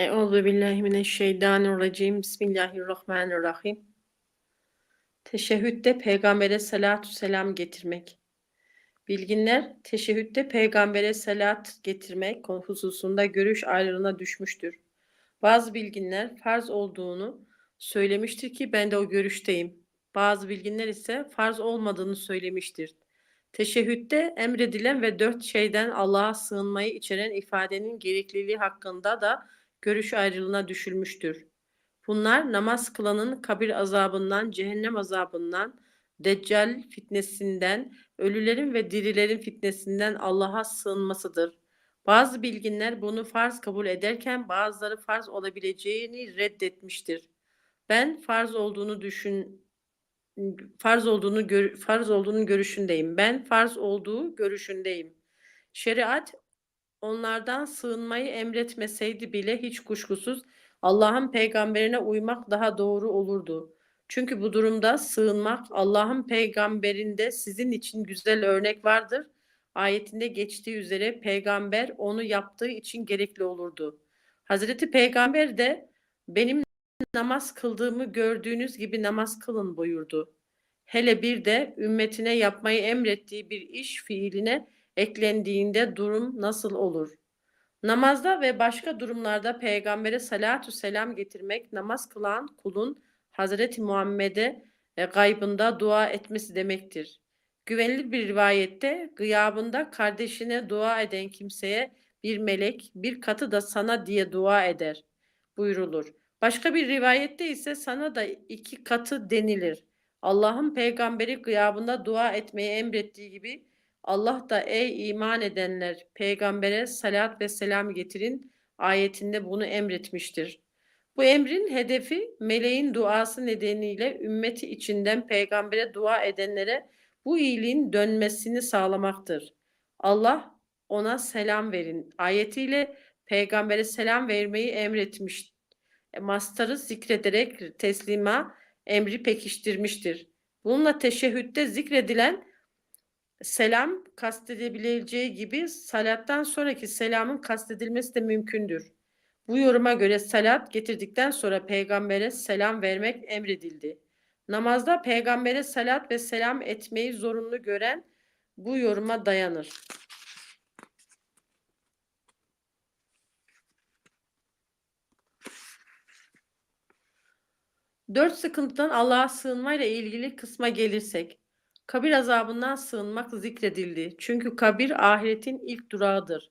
Euzu billahi mineşşeytanirracim. Bismillahirrahmanirrahim. Teşehhütte peygambere salatu selam getirmek. Bilginler teşehhütte peygambere salat getirmek hususunda görüş ayrılığına düşmüştür. Bazı bilginler farz olduğunu söylemiştir ki ben de o görüşteyim. Bazı bilginler ise farz olmadığını söylemiştir. Teşehhütte emredilen ve dört şeyden Allah'a sığınmayı içeren ifadenin gerekliliği hakkında da görüş ayrılığına düşülmüştür. Bunlar namaz kılanın kabir azabından, cehennem azabından, deccal fitnesinden, ölülerin ve dirilerin fitnesinden Allah'a sığınmasıdır. Bazı bilginler bunu farz kabul ederken bazıları farz olabileceğini reddetmiştir. Ben farz olduğunu düşün farz olduğunu gör, farz olduğunun görüşündeyim. Ben farz olduğu görüşündeyim. Şeriat onlardan sığınmayı emretmeseydi bile hiç kuşkusuz Allah'ın peygamberine uymak daha doğru olurdu. Çünkü bu durumda sığınmak Allah'ın peygamberinde sizin için güzel örnek vardır. Ayetinde geçtiği üzere peygamber onu yaptığı için gerekli olurdu. Hazreti Peygamber de benim namaz kıldığımı gördüğünüz gibi namaz kılın buyurdu. Hele bir de ümmetine yapmayı emrettiği bir iş fiiline eklendiğinde durum nasıl olur? Namazda ve başka durumlarda peygambere salatu selam getirmek namaz kılan kulun Hazreti Muhammed'e e, gaybında dua etmesi demektir. Güvenilir bir rivayette gıyabında kardeşine dua eden kimseye bir melek bir katı da sana diye dua eder buyurulur. Başka bir rivayette ise sana da iki katı denilir. Allah'ın peygamberi gıyabında dua etmeyi emrettiği gibi Allah da ey iman edenler peygambere salat ve selam getirin ayetinde bunu emretmiştir. Bu emrin hedefi meleğin duası nedeniyle ümmeti içinden peygambere dua edenlere bu iyiliğin dönmesini sağlamaktır. Allah ona selam verin ayetiyle peygambere selam vermeyi emretmiş. E, mastarı zikrederek teslima emri pekiştirmiştir. Bununla teşehhütte zikredilen selam kastedebileceği gibi salattan sonraki selamın kastedilmesi de mümkündür. Bu yoruma göre salat getirdikten sonra peygambere selam vermek emredildi. Namazda peygambere salat ve selam etmeyi zorunlu gören bu yoruma dayanır. Dört sıkıntıdan Allah'a sığınmayla ilgili kısma gelirsek, kabir azabından sığınmak zikredildi. Çünkü kabir ahiretin ilk durağıdır.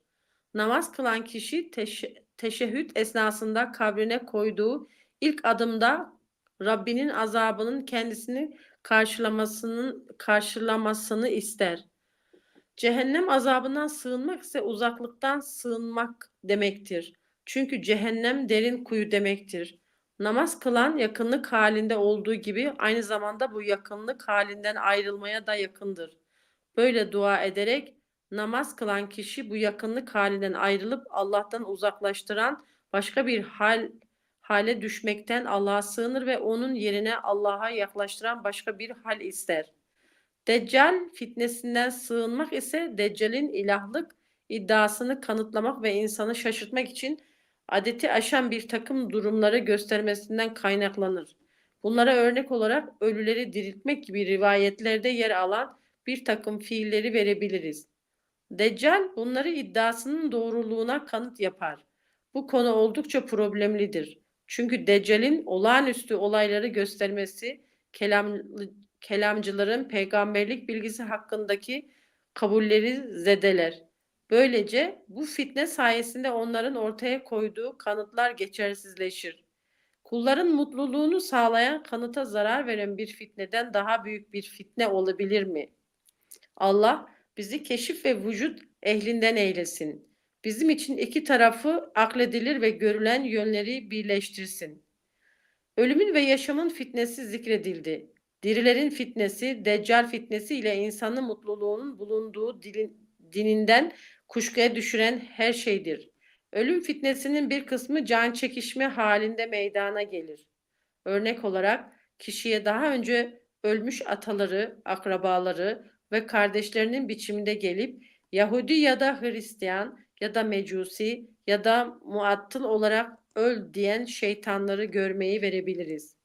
Namaz kılan kişi teş- teşehhüd esnasında kabrine koyduğu ilk adımda Rabbinin azabının kendisini karşılamasının karşılamasını ister. Cehennem azabından sığınmak ise uzaklıktan sığınmak demektir. Çünkü cehennem derin kuyu demektir. Namaz kılan yakınlık halinde olduğu gibi aynı zamanda bu yakınlık halinden ayrılmaya da yakındır. Böyle dua ederek namaz kılan kişi bu yakınlık halinden ayrılıp Allah'tan uzaklaştıran başka bir hal hale düşmekten Allah'a sığınır ve onun yerine Allah'a yaklaştıran başka bir hal ister. Deccal fitnesinden sığınmak ise Deccal'in ilahlık iddiasını kanıtlamak ve insanı şaşırtmak için adeti aşan bir takım durumları göstermesinden kaynaklanır. Bunlara örnek olarak ölüleri diriltmek gibi rivayetlerde yer alan bir takım fiilleri verebiliriz. Deccal bunları iddiasının doğruluğuna kanıt yapar. Bu konu oldukça problemlidir. Çünkü Deccal'in olağanüstü olayları göstermesi kelam, kelamcıların peygamberlik bilgisi hakkındaki kabulleri zedeler. Böylece bu fitne sayesinde onların ortaya koyduğu kanıtlar geçersizleşir. Kulların mutluluğunu sağlayan kanıta zarar veren bir fitneden daha büyük bir fitne olabilir mi? Allah bizi keşif ve vücut ehlinden eylesin. Bizim için iki tarafı akledilir ve görülen yönleri birleştirsin. Ölümün ve yaşamın fitnesi zikredildi. Dirilerin fitnesi, deccal fitnesi ile insanın mutluluğunun bulunduğu dilin, dininden kuşkuya düşüren her şeydir. Ölüm fitnesinin bir kısmı can çekişme halinde meydana gelir. Örnek olarak kişiye daha önce ölmüş ataları, akrabaları ve kardeşlerinin biçiminde gelip Yahudi ya da Hristiyan ya da Mecusi ya da muattıl olarak öl diyen şeytanları görmeyi verebiliriz.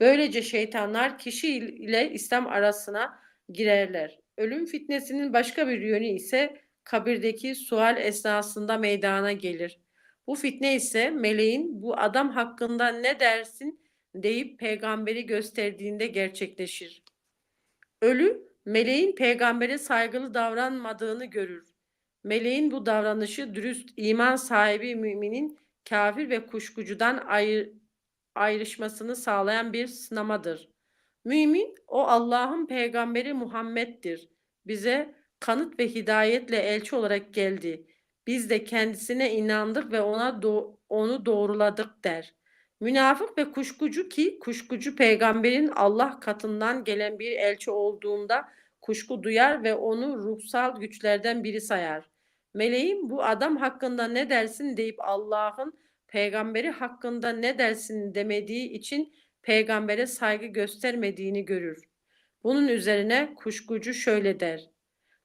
Böylece şeytanlar kişi ile İslam arasına girerler. Ölüm fitnesinin başka bir yönü ise kabirdeki sual esnasında meydana gelir. Bu fitne ise meleğin bu adam hakkında ne dersin deyip peygamberi gösterdiğinde gerçekleşir. Ölü meleğin peygambere saygılı davranmadığını görür. Meleğin bu davranışı dürüst iman sahibi müminin kafir ve kuşkucudan ayır, ayrışmasını sağlayan bir sınamadır. Mümin o Allah'ın peygamberi Muhammed'dir. Bize kanıt ve hidayetle elçi olarak geldi. Biz de kendisine inandık ve ona do- onu doğruladık der. Münafık ve kuşkucu ki kuşkucu peygamberin Allah katından gelen bir elçi olduğunda kuşku duyar ve onu ruhsal güçlerden biri sayar. Meleğin bu adam hakkında ne dersin deyip Allah'ın peygamberi hakkında ne dersin demediği için peygambere saygı göstermediğini görür. Bunun üzerine kuşkucu şöyle der.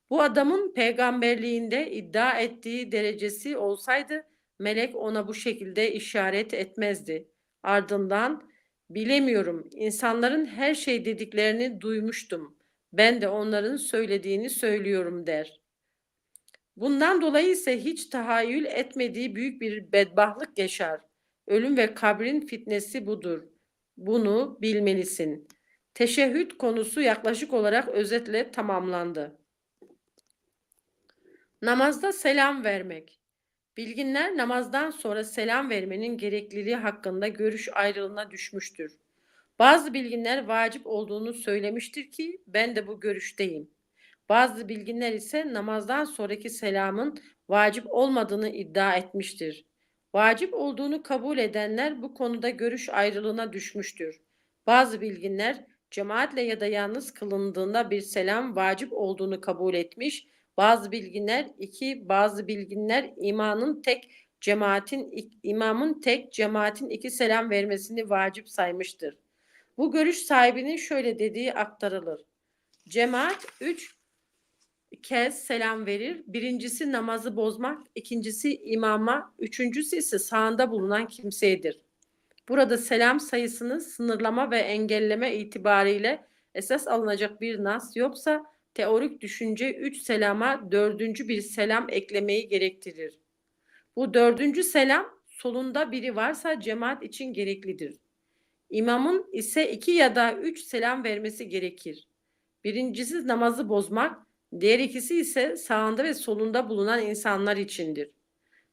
Bu adamın peygamberliğinde iddia ettiği derecesi olsaydı melek ona bu şekilde işaret etmezdi. Ardından bilemiyorum insanların her şey dediklerini duymuştum. Ben de onların söylediğini söylüyorum der. Bundan dolayı ise hiç tahayyül etmediği büyük bir bedbahtlık yaşar. Ölüm ve kabrin fitnesi budur. Bunu bilmelisin. Teşehhüd konusu yaklaşık olarak özetle tamamlandı. Namazda selam vermek. Bilginler namazdan sonra selam vermenin gerekliliği hakkında görüş ayrılığına düşmüştür. Bazı bilginler vacip olduğunu söylemiştir ki ben de bu görüşteyim. Bazı bilginler ise namazdan sonraki selamın vacip olmadığını iddia etmiştir. Vacip olduğunu kabul edenler bu konuda görüş ayrılığına düşmüştür. Bazı bilginler cemaatle ya da yalnız kılındığında bir selam vacip olduğunu kabul etmiş. Bazı bilginler iki, bazı bilginler imanın tek cemaatin imamın tek cemaatin iki selam vermesini vacip saymıştır. Bu görüş sahibinin şöyle dediği aktarılır. Cemaat 3 kez selam verir. Birincisi namazı bozmak, ikincisi imama, üçüncüsü ise sağında bulunan kimseydir. Burada selam sayısını sınırlama ve engelleme itibariyle esas alınacak bir nas yoksa teorik düşünce üç selama dördüncü bir selam eklemeyi gerektirir. Bu dördüncü selam solunda biri varsa cemaat için gereklidir. İmamın ise iki ya da üç selam vermesi gerekir. Birincisi namazı bozmak, diğer ikisi ise sağında ve solunda bulunan insanlar içindir.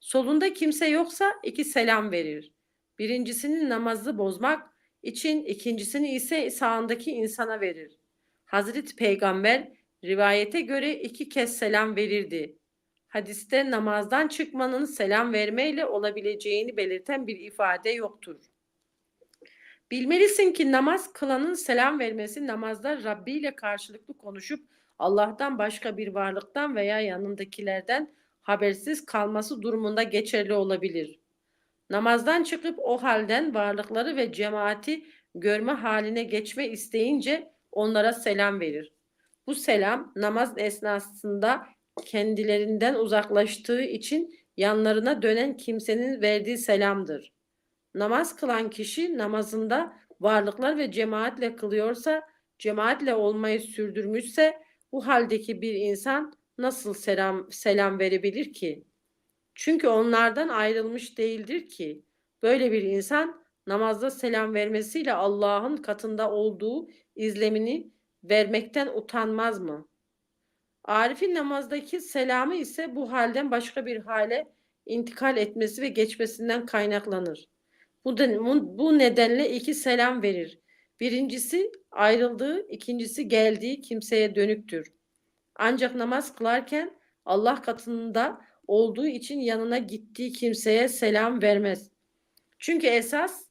Solunda kimse yoksa iki selam verir. Birincisinin namazı bozmak için ikincisini ise sağındaki insana verir. Hazreti Peygamber rivayete göre iki kez selam verirdi. Hadiste namazdan çıkmanın selam vermeyle olabileceğini belirten bir ifade yoktur. Bilmelisin ki namaz kılanın selam vermesi namazda Rabbi ile karşılıklı konuşup Allah'tan başka bir varlıktan veya yanındakilerden habersiz kalması durumunda geçerli olabilir. Namazdan çıkıp o halden varlıkları ve cemaati görme haline geçme isteyince onlara selam verir. Bu selam namaz esnasında kendilerinden uzaklaştığı için yanlarına dönen kimsenin verdiği selamdır. Namaz kılan kişi namazında varlıklar ve cemaatle kılıyorsa, cemaatle olmayı sürdürmüşse bu haldeki bir insan nasıl selam selam verebilir ki? Çünkü onlardan ayrılmış değildir ki. Böyle bir insan namazda selam vermesiyle Allah'ın katında olduğu izlemini vermekten utanmaz mı? Arif'in namazdaki selamı ise bu halden başka bir hale intikal etmesi ve geçmesinden kaynaklanır. Bu, bu nedenle iki selam verir. Birincisi ayrıldığı, ikincisi geldiği kimseye dönüktür. Ancak namaz kılarken Allah katında olduğu için yanına gittiği kimseye selam vermez. Çünkü esas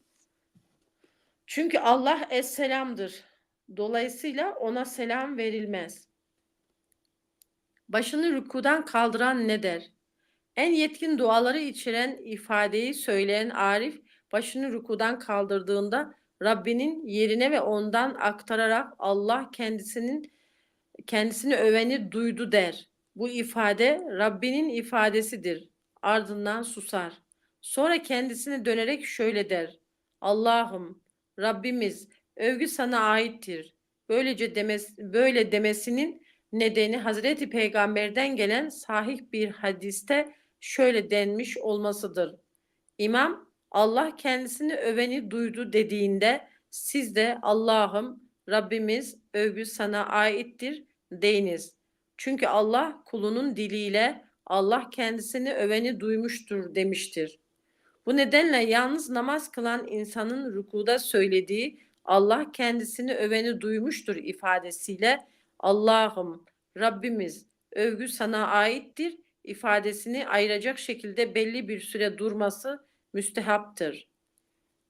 çünkü Allah es-selamdır. Dolayısıyla ona selam verilmez. Başını rükudan kaldıran ne der? En yetkin duaları içeren ifadeyi söyleyen Arif başını rükudan kaldırdığında Rabbinin yerine ve ondan aktararak Allah kendisinin kendisini öveni duydu der. Bu ifade Rabbinin ifadesidir. Ardından susar. Sonra kendisine dönerek şöyle der. Allah'ım, Rabbimiz, övgü sana aittir. Böylece demes, böyle demesinin nedeni Hazreti Peygamber'den gelen sahih bir hadiste şöyle denmiş olmasıdır. İmam Allah kendisini öveni duydu dediğinde siz de Allah'ım Rabbimiz övgü sana aittir deyiniz. Çünkü Allah kulunun diliyle Allah kendisini öveni duymuştur demiştir. Bu nedenle yalnız namaz kılan insanın rükuda söylediği Allah kendisini öveni duymuştur ifadesiyle Allah'ım Rabbimiz övgü sana aittir ifadesini ayıracak şekilde belli bir süre durması müstehaptır.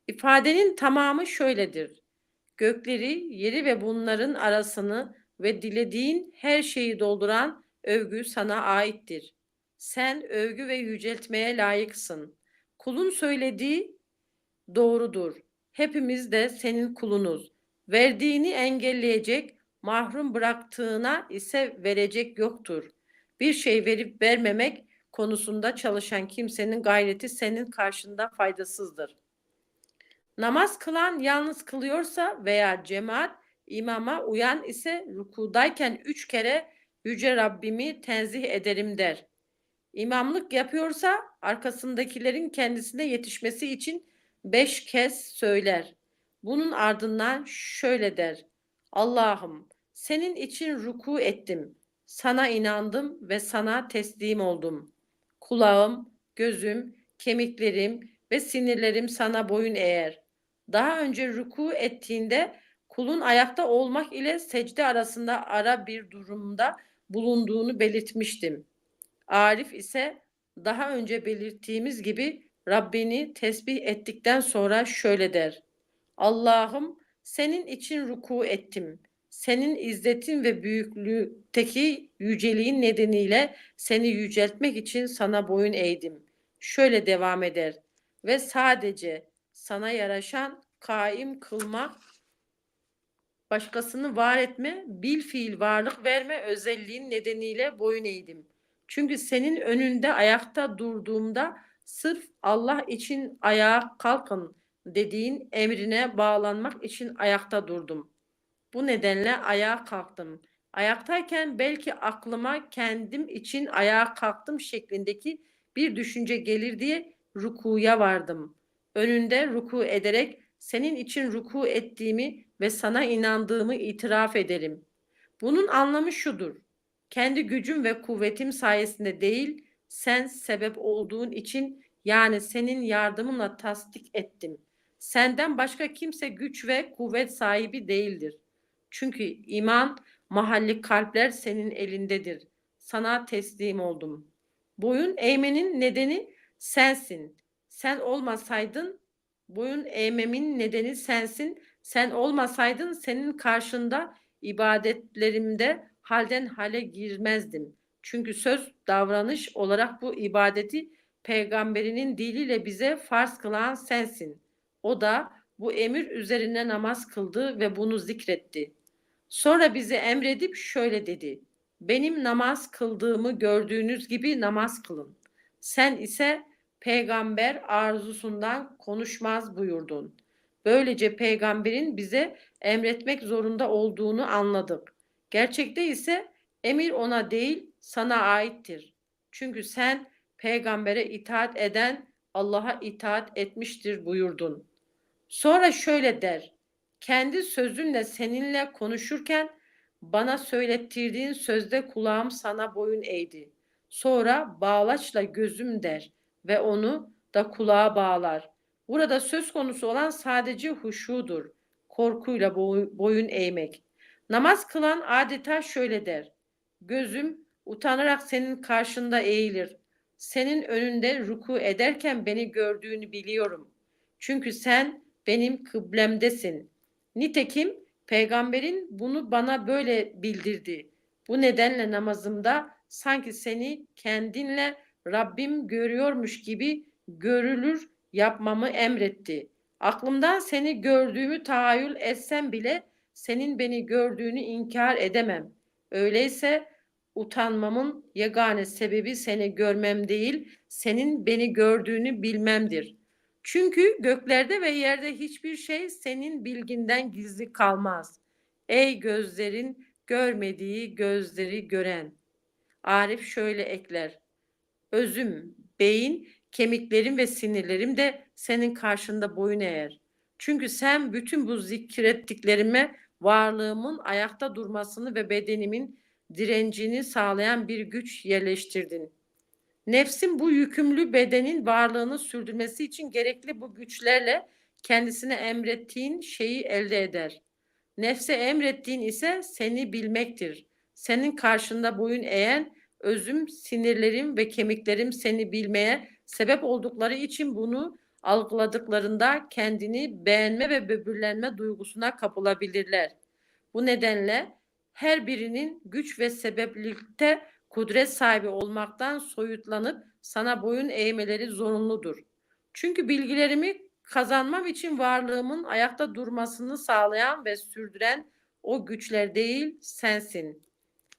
İfadenin tamamı şöyledir. Gökleri, yeri ve bunların arasını ve dilediğin her şeyi dolduran övgü sana aittir. Sen övgü ve yüceltmeye layıksın. Kulun söylediği doğrudur. Hepimiz de senin kulunuz. Verdiğini engelleyecek, mahrum bıraktığına ise verecek yoktur. Bir şey verip vermemek konusunda çalışan kimsenin gayreti senin karşında faydasızdır. Namaz kılan yalnız kılıyorsa veya cemaat imama uyan ise rukudayken üç kere Yüce Rabbimi tenzih ederim der. İmamlık yapıyorsa arkasındakilerin kendisine yetişmesi için beş kez söyler. Bunun ardından şöyle der. Allah'ım senin için ruku ettim. Sana inandım ve sana teslim oldum. Kulağım, gözüm, kemiklerim ve sinirlerim sana boyun eğer. Daha önce ruku ettiğinde kulun ayakta olmak ile secde arasında ara bir durumda bulunduğunu belirtmiştim. Arif ise daha önce belirttiğimiz gibi Rabbini tesbih ettikten sonra şöyle der. Allah'ım senin için ruku ettim. Senin izzetin ve büyüklükteki yüceliğin nedeniyle seni yüceltmek için sana boyun eğdim. Şöyle devam eder. Ve sadece sana yaraşan kaim kılma, başkasını var etme, bil fiil varlık verme özelliğin nedeniyle boyun eğdim. Çünkü senin önünde ayakta durduğumda sırf Allah için ayağa kalkın dediğin emrine bağlanmak için ayakta durdum. Bu nedenle ayağa kalktım. Ayaktayken belki aklıma kendim için ayağa kalktım şeklindeki bir düşünce gelir diye rukuya vardım. Önünde ruku ederek senin için ruku ettiğimi ve sana inandığımı itiraf ederim. Bunun anlamı şudur. Kendi gücüm ve kuvvetim sayesinde değil, sen sebep olduğun için yani senin yardımınla tasdik ettim. Senden başka kimse güç ve kuvvet sahibi değildir. Çünkü iman, mahalli kalpler senin elindedir. Sana teslim oldum. Boyun eğmenin nedeni sensin. Sen olmasaydın boyun eğmemin nedeni sensin. Sen olmasaydın senin karşında ibadetlerimde halden hale girmezdim. Çünkü söz davranış olarak bu ibadeti peygamberinin diliyle bize farz kılan sensin. O da bu emir üzerine namaz kıldı ve bunu zikretti. Sonra bizi emredip şöyle dedi. Benim namaz kıldığımı gördüğünüz gibi namaz kılın. Sen ise peygamber arzusundan konuşmaz buyurdun. Böylece peygamberin bize emretmek zorunda olduğunu anladık. Gerçekte ise emir ona değil sana aittir. Çünkü sen peygambere itaat eden Allah'a itaat etmiştir buyurdun. Sonra şöyle der. Kendi sözünle seninle konuşurken bana söylettirdiğin sözde kulağım sana boyun eğdi. Sonra bağlaçla gözüm der ve onu da kulağa bağlar. Burada söz konusu olan sadece huşudur. Korkuyla boyun eğmek. Namaz kılan adeta şöyle der. Gözüm utanarak senin karşında eğilir. Senin önünde ruku ederken beni gördüğünü biliyorum. Çünkü sen benim kıblemdesin. Nitekim peygamberin bunu bana böyle bildirdi. Bu nedenle namazımda sanki seni kendinle Rabbim görüyormuş gibi görülür yapmamı emretti. Aklımdan seni gördüğümü tahayyül etsem bile senin beni gördüğünü inkar edemem. Öyleyse utanmamın yegane sebebi seni görmem değil, senin beni gördüğünü bilmemdir. Çünkü göklerde ve yerde hiçbir şey senin bilginden gizli kalmaz. Ey gözlerin görmediği gözleri gören. Arif şöyle ekler. Özüm, beyin, kemiklerim ve sinirlerim de senin karşında boyun eğer. Çünkü sen bütün bu zikrettiklerime varlığımın ayakta durmasını ve bedenimin direncini sağlayan bir güç yerleştirdin. Nefsin bu yükümlü bedenin varlığını sürdürmesi için gerekli bu güçlerle kendisine emrettiğin şeyi elde eder. Nefse emrettiğin ise seni bilmektir. Senin karşında boyun eğen özüm, sinirlerim ve kemiklerim seni bilmeye sebep oldukları için bunu algıladıklarında kendini beğenme ve böbürlenme duygusuna kapılabilirler. Bu nedenle her birinin güç ve sebeplikte kudret sahibi olmaktan soyutlanıp sana boyun eğmeleri zorunludur. Çünkü bilgilerimi kazanmam için varlığımın ayakta durmasını sağlayan ve sürdüren o güçler değil sensin.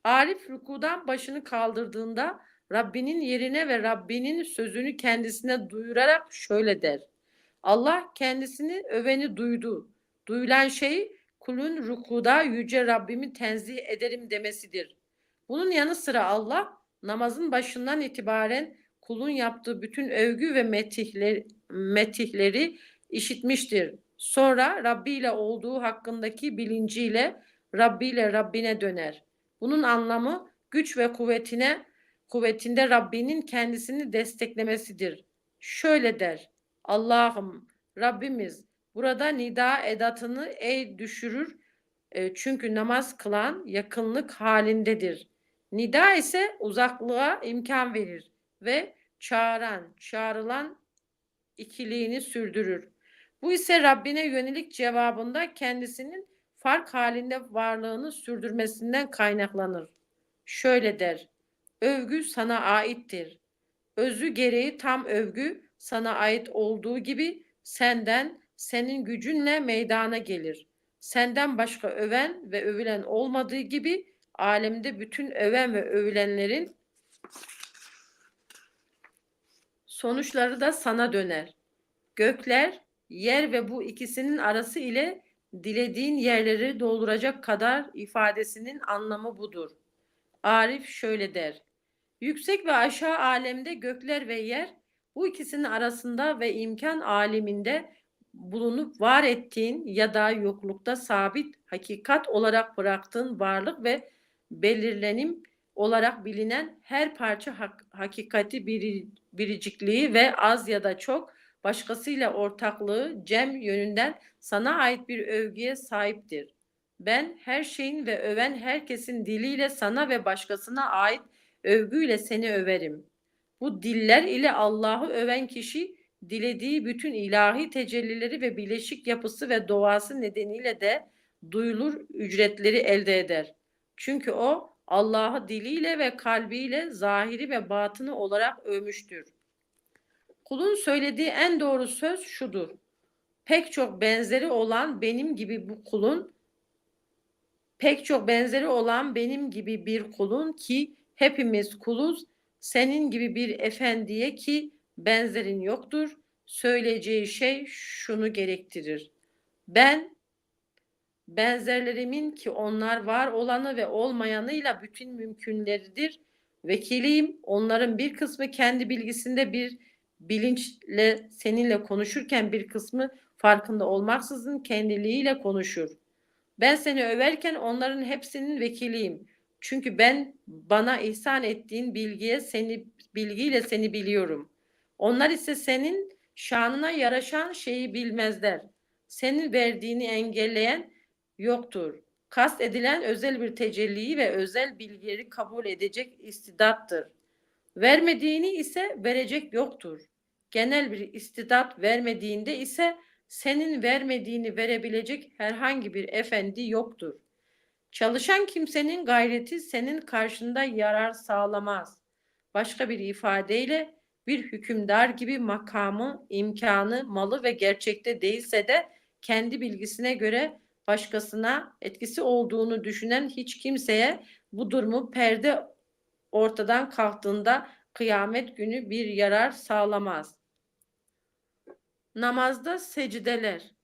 Arif rükudan başını kaldırdığında Rabbinin yerine ve Rabbinin sözünü kendisine duyurarak şöyle der. Allah kendisini öveni duydu. Duyulan şey kulun rükuda yüce Rabbimi tenzih ederim demesidir. Bunun yanı sıra Allah namazın başından itibaren kulun yaptığı bütün övgü ve metihleri, metihleri işitmiştir. Sonra Rabbi ile olduğu hakkındaki bilinciyle Rabbi ile Rabbine döner. Bunun anlamı güç ve kuvvetine kuvvetinde Rabbinin kendisini desteklemesidir. Şöyle der. Allah'ım Rabbimiz burada nida edatını ey düşürür e, çünkü namaz kılan yakınlık halindedir. Nida ise uzaklığa imkan verir ve çağıran, çağrılan ikiliğini sürdürür. Bu ise Rabbine yönelik cevabında kendisinin fark halinde varlığını sürdürmesinden kaynaklanır. Şöyle der. Övgü sana aittir. Özü gereği tam övgü sana ait olduğu gibi senden, senin gücünle meydana gelir. Senden başka öven ve övülen olmadığı gibi alemde bütün öven ve övülenlerin sonuçları da sana döner. Gökler, yer ve bu ikisinin arası ile dilediğin yerleri dolduracak kadar ifadesinin anlamı budur. Arif şöyle der. Yüksek ve aşağı alemde gökler ve yer bu ikisinin arasında ve imkan aleminde bulunup var ettiğin ya da yoklukta sabit hakikat olarak bıraktığın varlık ve belirlenim olarak bilinen her parça hak, hakikati bir, biricikliği ve az ya da çok başkasıyla ortaklığı cem yönünden sana ait bir övgüye sahiptir. Ben her şeyin ve öven herkesin diliyle sana ve başkasına ait övgüyle seni överim. Bu diller ile Allah'ı öven kişi dilediği bütün ilahi tecellileri ve bileşik yapısı ve doğası nedeniyle de duyulur ücretleri elde eder. Çünkü o Allah'ı diliyle ve kalbiyle zahiri ve batını olarak övmüştür. Kulun söylediği en doğru söz şudur. Pek çok benzeri olan benim gibi bu kulun pek çok benzeri olan benim gibi bir kulun ki hepimiz kuluz senin gibi bir efendiye ki benzerin yoktur. Söyleyeceği şey şunu gerektirir. Ben benzerlerimin ki onlar var olanı ve olmayanıyla bütün mümkünleridir. Vekiliyim. Onların bir kısmı kendi bilgisinde bir bilinçle seninle konuşurken bir kısmı farkında olmaksızın kendiliğiyle konuşur. Ben seni överken onların hepsinin vekiliyim. Çünkü ben bana ihsan ettiğin bilgiye seni bilgiyle seni biliyorum. Onlar ise senin şanına yaraşan şeyi bilmezler. Senin verdiğini engelleyen yoktur. Kast edilen özel bir tecelliyi ve özel bilgileri kabul edecek istidattır. Vermediğini ise verecek yoktur. Genel bir istidat vermediğinde ise senin vermediğini verebilecek herhangi bir efendi yoktur. Çalışan kimsenin gayreti senin karşında yarar sağlamaz. Başka bir ifadeyle bir hükümdar gibi makamı, imkanı, malı ve gerçekte değilse de kendi bilgisine göre başkasına etkisi olduğunu düşünen hiç kimseye bu durumu perde ortadan kalktığında kıyamet günü bir yarar sağlamaz. Namazda secdeler.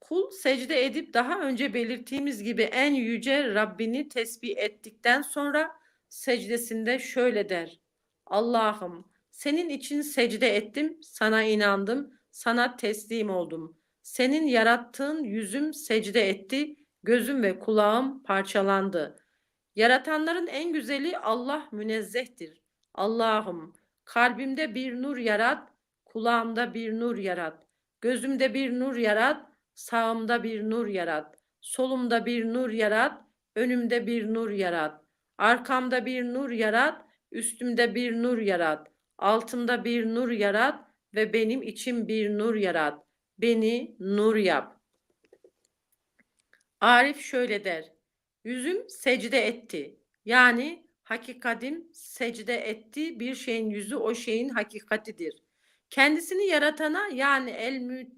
Kul secde edip daha önce belirttiğimiz gibi en yüce Rabbini tesbih ettikten sonra secdesinde şöyle der. Allah'ım senin için secde ettim, sana inandım, sana teslim oldum. Senin yarattığın yüzüm secde etti, gözüm ve kulağım parçalandı. Yaratanların en güzeli Allah münezzehtir. Allah'ım kalbimde bir nur yarat, kulağımda bir nur yarat, gözümde bir nur yarat, sağımda bir nur yarat, solumda bir nur yarat, önümde bir nur yarat, arkamda bir nur yarat, üstümde bir nur yarat, altımda bir nur yarat ve benim için bir nur yarat. Beni nur yap. Arif şöyle der. Yüzüm secde etti. Yani hakikatim secde etti. Bir şeyin yüzü o şeyin hakikatidir. Kendisini yaratana yani el mü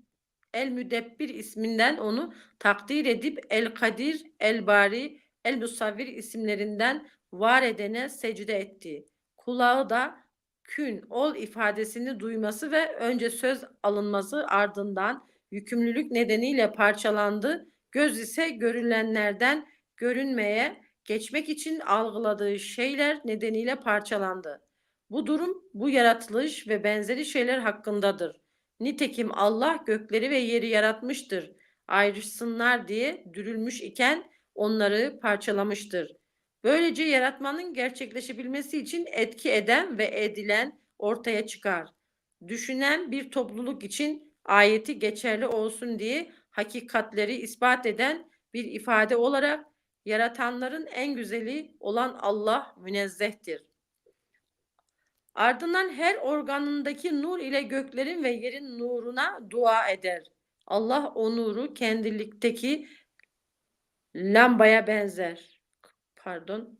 El Müdebbir isminden onu takdir edip El Kadir, El Bari, El Musavvir isimlerinden var edene secde etti. Kulağı da kün, ol ifadesini duyması ve önce söz alınması ardından yükümlülük nedeniyle parçalandı. Göz ise görülenlerden görünmeye geçmek için algıladığı şeyler nedeniyle parçalandı. Bu durum bu yaratılış ve benzeri şeyler hakkındadır. Nitekim Allah gökleri ve yeri yaratmıştır. Ayrışsınlar diye dürülmüş iken onları parçalamıştır. Böylece yaratmanın gerçekleşebilmesi için etki eden ve edilen ortaya çıkar. Düşünen bir topluluk için ayeti geçerli olsun diye hakikatleri ispat eden bir ifade olarak yaratanların en güzeli olan Allah münezzehtir. Ardından her organındaki nur ile göklerin ve yerin nuruna dua eder. Allah o nuru kendilikteki lambaya benzer. Pardon.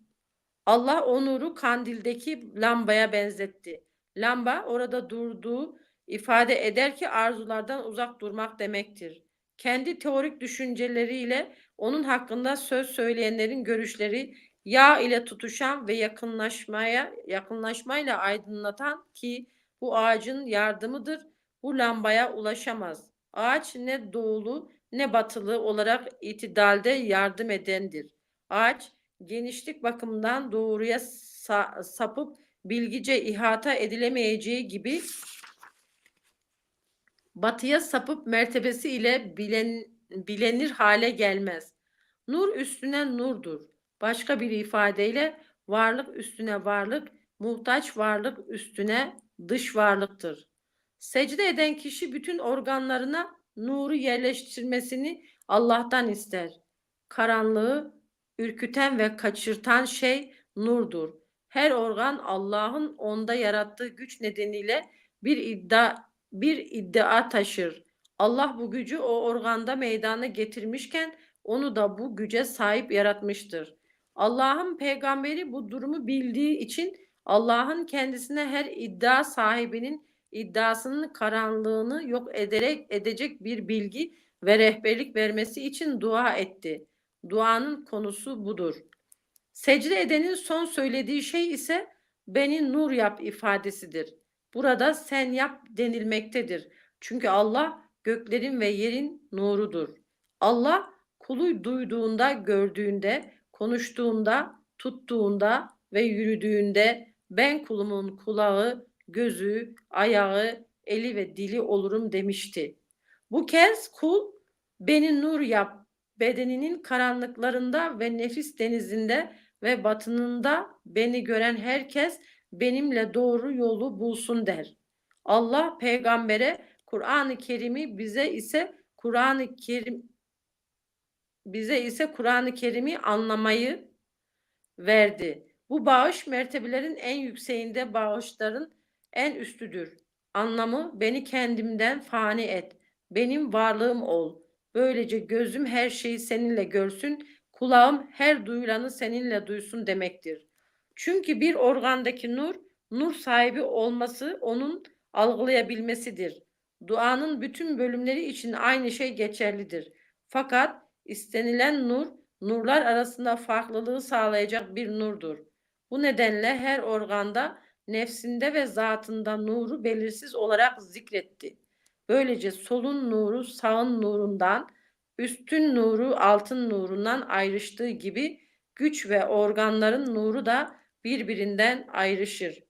Allah o nuru kandildeki lambaya benzetti. Lamba orada durduğu ifade eder ki arzulardan uzak durmak demektir. Kendi teorik düşünceleriyle onun hakkında söz söyleyenlerin görüşleri yağ ile tutuşan ve yakınlaşmaya yakınlaşmayla aydınlatan ki bu ağacın yardımıdır. Bu lambaya ulaşamaz. Ağaç ne doğulu ne batılı olarak itidalde yardım edendir. Ağaç genişlik bakımından doğruya sa- sapıp bilgice ihata edilemeyeceği gibi batıya sapıp mertebesi ile bilen, bilenir hale gelmez. Nur üstüne nurdur. Başka bir ifadeyle varlık üstüne varlık, muhtaç varlık üstüne dış varlıktır. Secde eden kişi bütün organlarına nuru yerleştirmesini Allah'tan ister. Karanlığı ürküten ve kaçırtan şey nurdur. Her organ Allah'ın onda yarattığı güç nedeniyle bir iddia bir iddia taşır. Allah bu gücü o organda meydana getirmişken onu da bu güce sahip yaratmıştır. Allah'ın peygamberi bu durumu bildiği için Allah'ın kendisine her iddia sahibinin iddiasının karanlığını yok ederek edecek bir bilgi ve rehberlik vermesi için dua etti. Duanın konusu budur. Secde edenin son söylediği şey ise beni nur yap ifadesidir. Burada sen yap denilmektedir. Çünkü Allah göklerin ve yerin nurudur. Allah kulu duyduğunda, gördüğünde, konuştuğunda, tuttuğunda ve yürüdüğünde ben kulumun kulağı, gözü, ayağı, eli ve dili olurum demişti. Bu kez kul beni nur yap, bedeninin karanlıklarında ve nefis denizinde ve batınında beni gören herkes benimle doğru yolu bulsun der. Allah peygambere Kur'an-ı Kerim'i bize ise Kur'an-ı Kerim bize ise Kur'an-ı Kerim'i anlamayı verdi. Bu bağış mertebelerin en yükseğinde bağışların en üstüdür. Anlamı beni kendimden fani et. Benim varlığım ol. Böylece gözüm her şeyi seninle görsün, kulağım her duyulanı seninle duysun demektir. Çünkü bir organdaki nur, nur sahibi olması onun algılayabilmesidir. Duanın bütün bölümleri için aynı şey geçerlidir. Fakat istenilen nur, nurlar arasında farklılığı sağlayacak bir nurdur. Bu nedenle her organda, nefsinde ve zatında nuru belirsiz olarak zikretti. Böylece solun nuru sağın nurundan, üstün nuru altın nurundan ayrıştığı gibi güç ve organların nuru da birbirinden ayrışır.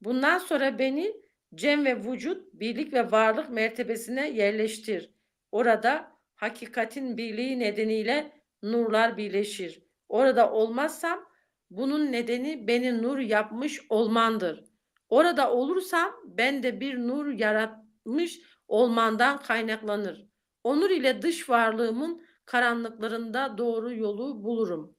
Bundan sonra beni cem ve vücut, birlik ve varlık mertebesine yerleştir. Orada hakikatin birliği nedeniyle nurlar birleşir. Orada olmazsam bunun nedeni beni nur yapmış olmandır. Orada olursam ben de bir nur yaratmış olmandan kaynaklanır. Onur ile dış varlığımın karanlıklarında doğru yolu bulurum.